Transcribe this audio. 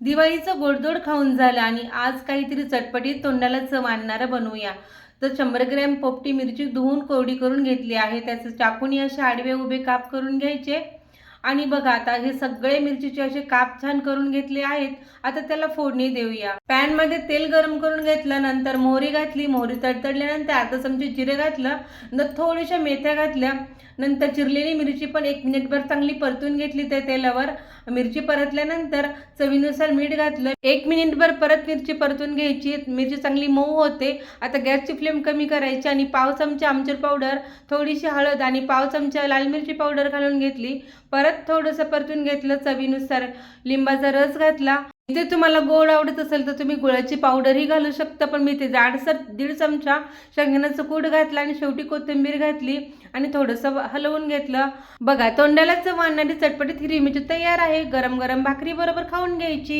दिवाळीचं गोडधोड खाऊन झालं आणि आज काहीतरी चटपटीत तोंडाला चव आणणारं बनवूया. तर शंभर ग्रॅम पोपटी मिरची धुवून कोरडी करून घेतली आहे. त्याचं चाकूनी असे आडवे उभे काप करून घ्यायचे. आणि बघा आता हे सगळे मिरचीचे असे काप छान करून घेतले आहेत. आता त्याला फोडणी देऊया. पॅनमध्ये तेल गरम करून घेतलं नंतर मोहरी घातली मोहरी तडतडल्यानंतर अर्धा चमचे जिरे घातलं नंतर थोड्याशा मेथ्या घातल्या नंतर चिरलेली मिरची पण एक मिनिटभर चांगली परतून घेतली त्या तेलावर. मिरची परतल्यानंतर चवीनुसार मीठ घातलं. एक मिनिटभर परत मिरची परतून घ्यायची. मिरची चांगली मऊ होते. आता गॅसची फ्लेम कमी करायची आणि पाव चमचा आमचूर पावडर थोडीशी हळद आणि पाव चमचा लाल मिरची पावडर घालून घेतली. परत थोडंसं परतून घेतलं चवीनुसार. लिंबाचा रस घातला. इथे तुम्हाला गोड आवडत असेल तर तुम्ही गुळाची पावडरही घालू शकता पण मी ते जाडसर दीड चमचा शेंगदाण्याचं कूट घातला आणि शेवटी कोथिंबीर घातली आणि थोडंसं हलवून घेतलं. बघा तोंडाला चव आणणारी चटपटीत हिरवी मिरची तयार आहे. गरम गरम भाकरी बरोबर खाऊन घ्यायची.